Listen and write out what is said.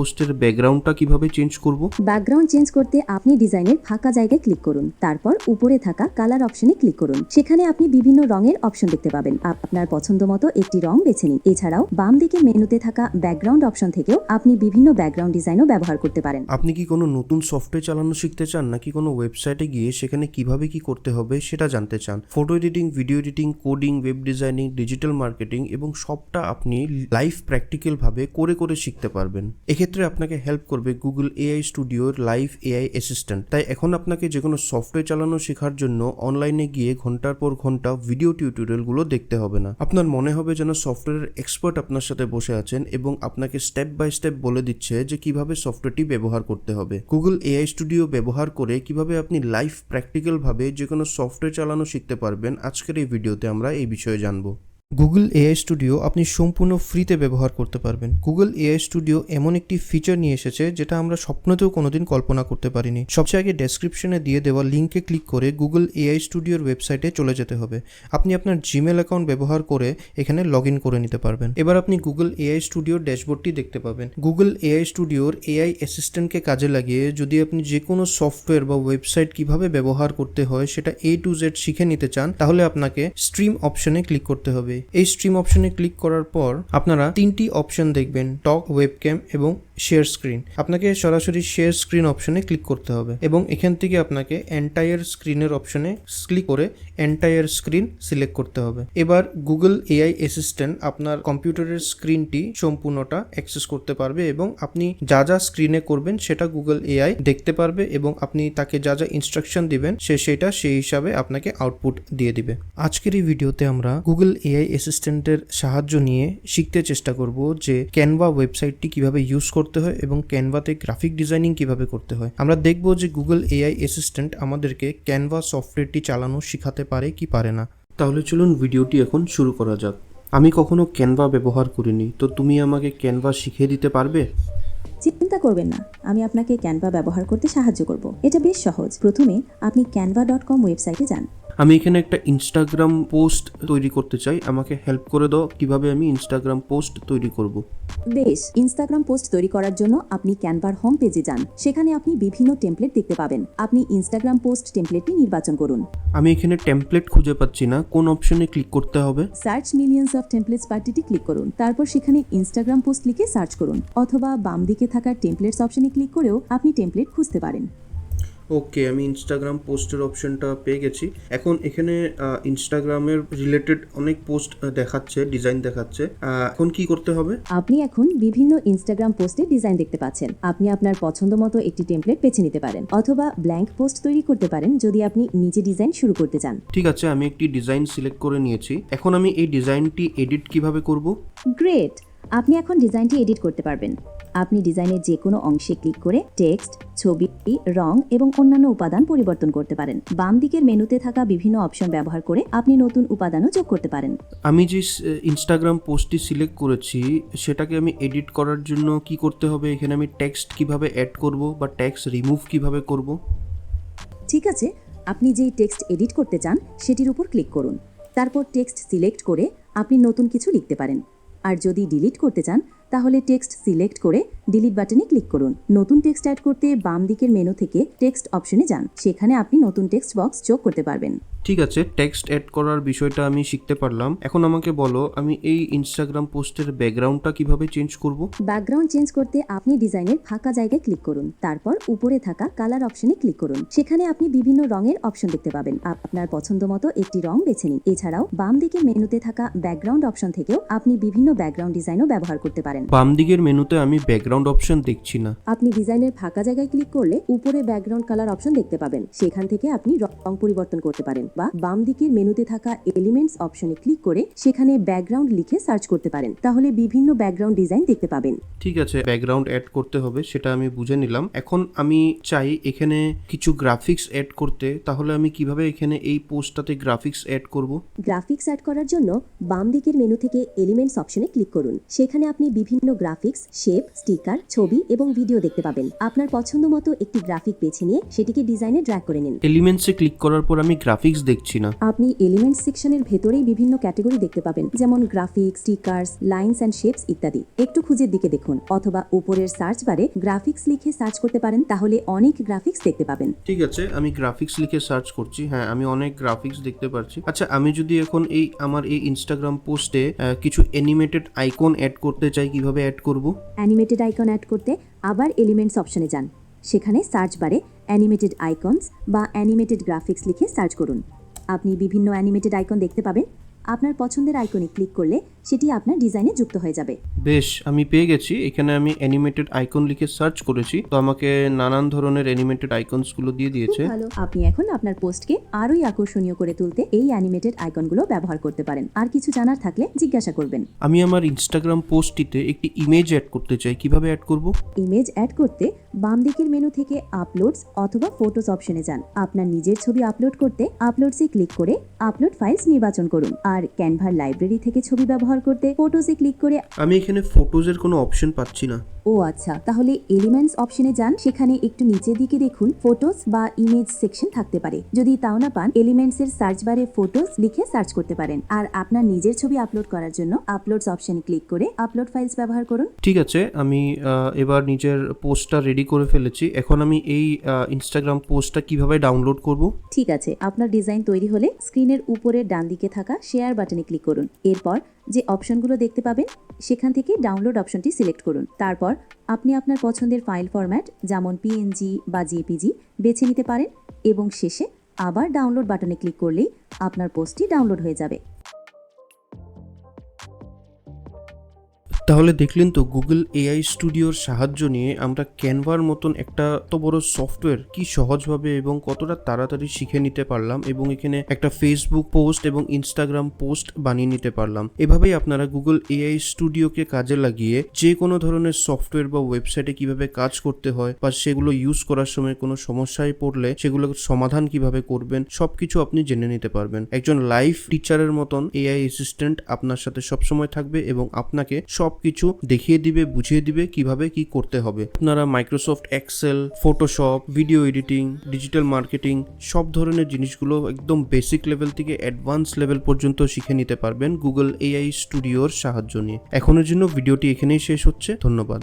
পোস্টের ব্যাকগ্রাউন্ডটা কীভাবে চেঞ্জ করব? ব্যাকগ্রাউন্ড চেঞ্জ করতে আপনি ডিজাইনের ফাঁকা জায়গায় ক্লিক করুন। তারপর উপরে থাকা কালার অপশনে ক্লিক করুন। সেখানে আপনি বিভিন্ন রঙের অপশন দেখতে পাবেন। আপনার পছন্দ মতো একটি রং বেছে নিন। এছাড়াও বাম দিকে মেনুতে থাকা ব্যাকগ্রাউন্ড অপশন থেকেও আপনি বিভিন্ন ব্যাকগ্রাউন্ড ডিজাইনও ব্যবহার করতে পারেন। আপনি কি কোনো নতুন সফটওয়্যার চালানো শিখতে চান? নাকি কোনো ওয়েবসাইটে গিয়ে সেখানে কীভাবে কি করতে হবে সেটা জানতে চান? Photo editing video editing coding web designing digital marketing এবং সবটা আপনি লাইভ প্র্যাকটিক্যালভাবে করে করে শিখতে পারবেন। এক্ষেত্রে আপনাকে হেল্প করবে গুগল এআই স্টুডিওর লাইভ এআই অ্যাসিস্ট্যান্ট তাই এখন আপনাকে যে কোনো সফটওয়্যার চালানো শেখার জন্য অনলাইনে গিয়ে ঘণ্টার পর ঘণ্টা ভিডিও টিউটোরিয়ালগুলো দেখতে হবে না। আপনার মনে হবে যেন সফটওয়্যারের এক্সপার্ট আপনার সাথে বসে আছেন এবং আপনাকে স্টেপ বাই স্টেপ বলে দিচ্ছে যে কীভাবে সফটওয়্যারটি ব্যবহার করতে হবে। গুগল এআই স্টুডিও ব্যবহার করে কীভাবে আপনি লাইভ প্র্যাকটিক্যাল ভাবে যে কোনো সফটওয়্যার চালানো শিখতে পারবেন, আজকের এই ভিডিওতে আমরা এই বিষয়ে জানব। গুগল এআই স্টুডিও আপনি সম্পূর্ণ ফ্রিতে ব্যবহার করতে পারবেন। গুগল এআই স্টুডিও এমন একটি ফিচার নিয়ে এসেছে, যেটা আমরা স্বপ্নতেও কোনোদিন কল্পনা করতে পারিনি। সবচেয়ে আগে ডেসক্রিপশনে দিয়ে দেওয়া লিঙ্কে ক্লিক করে গুগল এআই স্টুডিওর ওয়েবসাইটে চলে যেতে হবে। আপনি আপনার জিমেল অ্যাকাউন্ট ব্যবহার করে এখানে লগ ইন করে নিতে পারবেন। এবার আপনি গুগল এআই স্টুডিওর ড্যাশবোর্ডটি দেখতে পাবেন। গুগল এআই স্টুডিওর এআই অ্যাসিস্ট্যান্টকে কাজে লাগিয়ে যদি আপনি যে কোনো সফটওয়্যার বা ওয়েবসাইট কীভাবে ব্যবহার করতে হয় সেটা এ টু জেড শিখে নিতে চান, তাহলে আপনাকে স্ট্রিম অপশনে ক্লিক করতে হবে। এই স্ট্রিম অপশনে ক্লিক করার পর আপনারা তিনটি অপশন দেখবেন টক ওয়েবক্যাম এবং শেয়ার স্ক্রিন আপনাকে সরাসরি শেয়ার স্ক্রিন অপশনে ক্লিক করতে হবে এবং এখান থেকে আপনাকে এন্টায়ার স্ক্রিনের অপশনে ক্লিক করে এন্টায়ার স্ক্রিন সিলেক্ট করতে হবে। এবার গুগল এআই অ্যাসিস্ট্যান্ট আপনার কম্পিউটারের স্ক্রিনটি সম্পূর্ণটা অ্যাক্সেস করতে পারবে এবং আপনি যা যা স্ক্রিনে করবেন সেটা গুগল এআই দেখতে পারবে এবং আপনি তাকে যা যা ইনস্ট্রাকশন দিবেন সে সেটা সেই হিসাবে আপনাকে আউটপুট দিয়ে দিবে। আজকের এই ভিডিওতে আমরা গুগল এআই অ্যাসিস্ট্যান্টের সাহায্য নিয়ে শিখতে চেষ্টা করব যে ক্যানভা ওয়েবসাইটটি কীভাবে ইউজ করতে হয় এবং ক্যানভাতে গ্রাফিক ডিজাইনিং কীভাবে করতে হয়। আমরা দেখব যে গুগল এআই অ্যাসিস্ট্যান্ট আমাদেরকে ক্যানভা সফটওয়্যারটি চালানো শেখাতে পারে কি পারে না। তাহলে চলুন ভিডিওটি এখন শুরু করা যাক। আমি কখনো ক্যানভা ব্যবহার করিনি, তো তুমি আমাকে ক্যানভা শিখিয়ে দিতে পারবে? চিন্তা করবেন না, আমি আপনাকে ক্যানভা ব্যবহার করতে সাহায্য করব। এটা বেশ সহজ। প্রথমে আপনি ক্যানভা ডট কম ওয়েবসাইটে যান। আমি এখানে একটা ইনস্টাগ্রাম পোস্ট তৈরি করতে চাই। আমাকে হেল্প করে দাও কীভাবে আমি ইনস্টাগ্রাম পোস্ট তৈরি করব। বেশ ইনস্টাগ্রাম পোস্ট তৈরি করার জন্য আপনি ক্যানভার হোম পেজে যান। সেখানে আপনি বিভিন্ন টেমপ্লেট দেখতে পাবেন। আপনি ইনস্টাগ্রাম পোস্ট টেমপ্লেটটি নির্বাচন করুন। আমি এখানে টেমপ্লেট খুঁজে পাচ্ছি না। কোন অপশনে ক্লিক করতে হবে? সার্চ মিলিয়ন্স অফ টেমপ্লেটস পার্টিটি ক্লিক করুন। তারপর সেখানে ইনস্টাগ্রাম পোস্ট লিখে সার্চ করুন। অথবা বাম দিকে থাকা টেমপ্লেটস অপশনে ক্লিক করেও আপনি টেমপ্লেট খুঁজতে পারেন। ওকে আমি ইনস্টাগ্রাম পোস্টের অপশনটা পেয়ে গেছি। এখন এখানে ইনস্টাগ্রামের রিলেটেড অনেক পোস্ট দেখাচ্ছে ডিজাইন দেখাচ্ছে। এখন কি করতে হবে? আপনি এখন বিভিন্ন ইনস্টাগ্রাম পোস্টে ডিজাইন দেখতে পাচ্ছেন। আপনি আপনার পছন্দ মতো একটি টেমপ্লেট বেছে নিতে পারেন অথবা ব্ল্যাঙ্ক পোস্ট তৈরি করতে পারেন যদি আপনি নিজে ডিজাইন শুরু করতে চান। ঠিক আছে আমি একটি ডিজাইন সিলেক্ট করে নিয়েছি। এখন আমি এই ডিজাইনটি এডিট কীভাবে করব? গ্রেট আপনি এখন ডিজাইনটি এডিট করতে পারবেন। আপনি ডিজাইনের যে কোনো অংশে ক্লিক করে টেক্সট ছবি রং এবং অন্যান্য উপাদান পরিবর্তন করতে পারেন। বাম দিকের মেনুতে থাকা বিভিন্ন অপশন ব্যবহার করে আপনি নতুন উপাদানও যোগ করতে পারেন। আমি যে ইনস্টাগ্রাম পোস্টটি সিলেক্ট করেছি সেটাকে আমি এডিট করার জন্য কি করতে হবে? এখানে আমি টেক্সট কীভাবে অ্যাড করব বা টেক্সট রিমুভ কীভাবে করব? ঠিক আছে আপনি যেই টেক্সট এডিট করতে চান সেটির উপর ক্লিক করুন। তারপর টেক্সট সিলেক্ট করে আপনি নতুন কিছু লিখতে পারেন। আর যদি ডিলিট করতে চান তাহলে টেক্সট সিলেক্ট করে ডিলিট বাটনে ক্লিক করুন। নতুন টেক্সট অ্যাড করতে বাম দিকের মেনু থেকে টেক্সট অপশনে যান। সেখানে আপনি নতুন টেক্সট বক্স যোগ করতে পারবেন। ঠিক আছে টেক্সট অ্যাড করার বিষয়টা আমি শিখতে পারলাম। এখন আমাকে বলো আমি এই ইনস্টাগ্রাম পোস্টের ব্যাকগ্রাউন্ডটা কীভাবে চেঞ্জ করব? ব্যাকগ্রাউন্ড চেঞ্জ করতে আপনি ডিজাইনের ফাঁকা জায়গায় ক্লিক করুন। তারপর উপরে থাকা কালার অপশনে ক্লিক করুন। সেখানে আপনি বিভিন্ন রঙের অপশন দেখতে পাবেন। আপনার পছন্দ মতো একটি রং বেছে নিন। এছাড়াও বাম দিকের মেনুতে থাকা ব্যাকগ্রাউন্ড অপশন থেকেও আপনি বিভিন্ন ব্যাকগ্রাউন্ড ডিজাইনও ব্যবহার করতে পারেন। বাম দিকের মেনুতে আমি ব্যাকগ্রাউন্ড অপশন দেখছি না। আপনি ডিজাইনের ফাঁকা জায়গায় ক্লিক করলে উপরে ব্যাকগ্রাউন্ড কালার অপশন দেখতে পাবেন। সেখান থেকে আপনি রং পরিবর্তন করতে পারেন বা বাম দিকের মেনুতে থাকা এলিমেন্টস অপশনে ক্লিক করে সেখানে ব্যাকগ্রাউন্ড লিখে সার্চ করতে পারেন। তাহলে বিভিন্ন ব্যাকগ্রাউন্ড ডিজাইন দেখতে পাবেন। ঠিক আছে ব্যাকগ্রাউন্ড অ্যাড করতে হবে সেটা আমি বুঝে নিলাম। এখন আমি চাই এখানে কিছু গ্রাফিক্স অ্যাড করতে। তাহলে আমি কীভাবে এখানে এই পোস্টটাতে গ্রাফিক্স অ্যাড করব? গ্রাফিক্স অ্যাড করার জন্য বাম দিকের মেনু থেকে এলিমেন্টস অপশনে ক্লিক করুন। সেখানে আপনি বিভিন্ন বিভিন্ন গ্রাফিক্স শেপ স্টিকার ছবি এবং ভিডিও দেখতে পাবেন। আপনার পছন্দ মতো একটি গ্রাফিক বেছে নিয়ে সেটিকে ডিজাইনে ড্র্যাগ করে নিন। এলিমেন্টসে ক্লিক করার পর আমি গ্রাফিক্স দেখছি না। আপনি এলিমেন্টস সেকশনের ভেতরেই বিভিন্ন ক্যাটাগরি দেখতে পাবেন যেমন graphics stickers lines and shapes ইত্যাদি। একটু খুঁজের দিকে দেখুন অথবা উপরের সার্চ বারে গ্রাফিক্স লিখে সার্চ করতে পারেন তাহলে অনেক গ্রাফিক্স দেখতে পাবেন। ঠিক আছে আমি গ্রাফিক্স লিখে সার্চ করছি হ্যাঁ আমি অনেক গ্রাফিক্স দেখতে পাচ্ছি আচ্ছা আমি যদি এখন এই আমার এই ইনস্টাগ্রাম পোস্টে কিছু অ্যানিমেটেড আইকন অ্যাড করতে চাই কীভাবে অ্যাড করব? অ্যানিমেটেড আইকন অ্যাড করতে আবার এলিমেন্টস অপশনে যান। সেখানে সার্চ বারে অ্যানিমেটেড আইকনস বা অ্যানিমেটেড গ্রাফিক্স লিখে সার্চ করুন। আপনি বিভিন্ন অ্যানিমেটেড আইকন দেখতে পাবেন। আপনার পছন্দের আইকনে ক্লিক করলে সেটি আপনার ডিজাইনে যুক্ত হয়ে যাবে। বেশ আমি পেয়ে গেছি। এখানে আমি অ্যানিমেটেড আইকন লিখে সার্চ করেছি। তো আমাকে নানান ধরনের অ্যানিমেটেড আইকনসগুলো দিয়ে দিয়েছে। ভালো। আপনি এখন আপনার পোস্টকে আরোই আকর্ষণীয় করে তুলতে এই অ্যানিমেটেড আইকনগুলো ব্যবহার করতে পারেন। আর কিছু জানার থাকলে জিজ্ঞাসা করবেন। আমি আমার ইনস্টাগ্রাম পোস্টটিতে একটি ইমেজ অ্যাড করতে চাই। কীভাবে অ্যাড করব? ইমেজ অ্যাড করতে বাম দিকের মেনু থেকে আপলোডস অথবা ফটোস অপশনে যান। আপনার নিজের ছবি আপলোড করতে আপলোডসে ক্লিক করে আপলোড ফাইলস নির্বাচন করুন। আর ক্যানভার লাইব্রেরি থেকে ছবি ব্যবহার করতে ফটোজে ক্লিক করে আমি এখানে ফটোজের কোনো অপশন পাচ্ছি না। ও আচ্ছা তাহলে এলিমেন্টস অপশনে যান। সেখানে একটু নিচের দিকে দেখুন ফটোস বা ইমেজ সেকশন থাকতে পারে। যদি তাও না পান এলিমেন্টস এর সার্চ বারে ফটোস লিখে সার্চ করতে পারেন। আর আপনার নিজের ছবি আপলোড করার জন্য আপলোডস অপশনে ক্লিক করে আপলোড ফাইলস ব্যবহার করুন। ঠিক আছে আমি এবার নিজের পোস্টটা রেডি করে ফেলেছি। এখন আমি এই ইনস্টাগ্রাম পোস্টটা কীভাবে ডাউনলোড করব? ঠিক আছে আপনার ডিজাইন তৈরি হলে স্ক্রিনের উপরের ডান দিকে থাকা শেয়ার বাটনে ক্লিক করুন। এরপর যে অপশনগুলো দেখতে পাবেন, সেখান থেকে ডাউনলোড অপশনটি সিলেক্ট করুন। তারপর আপনি আপনার পছন্দের ফাইল ফরম্যাট, যেমন পিএনজি বা জেপিজি বেছে নিতে পারেন এবং শেষে আবার ডাউনলোড বাটনে ক্লিক করলেই আপনার পোস্টটি ডাউনলোড হয়ে যাবে। তাহলে দেখলেন তো গুগল এআই স্টুডিওর সাহায্য নিয়ে আমরা ক্যানভার মতন একটা এত বড় সফটওয়্যার কি সহজভাবে এবং কতটা তাড়াতাড়ি শিখে নিতে পারলাম এবং এখানে একটা ফেসবুক পোস্ট এবং ইনস্টাগ্রাম পোস্ট বানিয়ে নিতে পারলাম। এভাবেই আপনারা গুগল এআই স্টুডিওকে কাজে লাগিয়ে যে কোনো ধরনের সফটওয়্যার বা ওয়েবসাইটে কীভাবে কাজ করতে হয় বা সেগুলো ইউজ করার সময় কোনো সমস্যায় পড়লে সেগুলো সমাধান কীভাবে করবেন, সবকিছু আপনি জেনে নিতে পারবেন। একজন লাইভ টিচারের মতন এআই অ্যাসিস্ট্যান্ট আপনার সাথে সবসময় থাকবে এবং আপনাকে সবকিছু দেখিয়ে দিবে, বুঝিয়ে দিবে কীভাবে কি করতে হবে। আপনারা Microsoft Excel Photoshop video editing digital marketing সব ধরনের জিনিসগুলো একদম বেসিক লেভেল থেকে অ্যাডভান্স লেভেল পর্যন্ত শিখে নিতে পারবেন গুগল এআই স্টুডিওর সাহায্য নিয়ে। এখনের জন্য ভিডিওটি এখানেই শেষ হচ্ছে। ধন্যবাদ।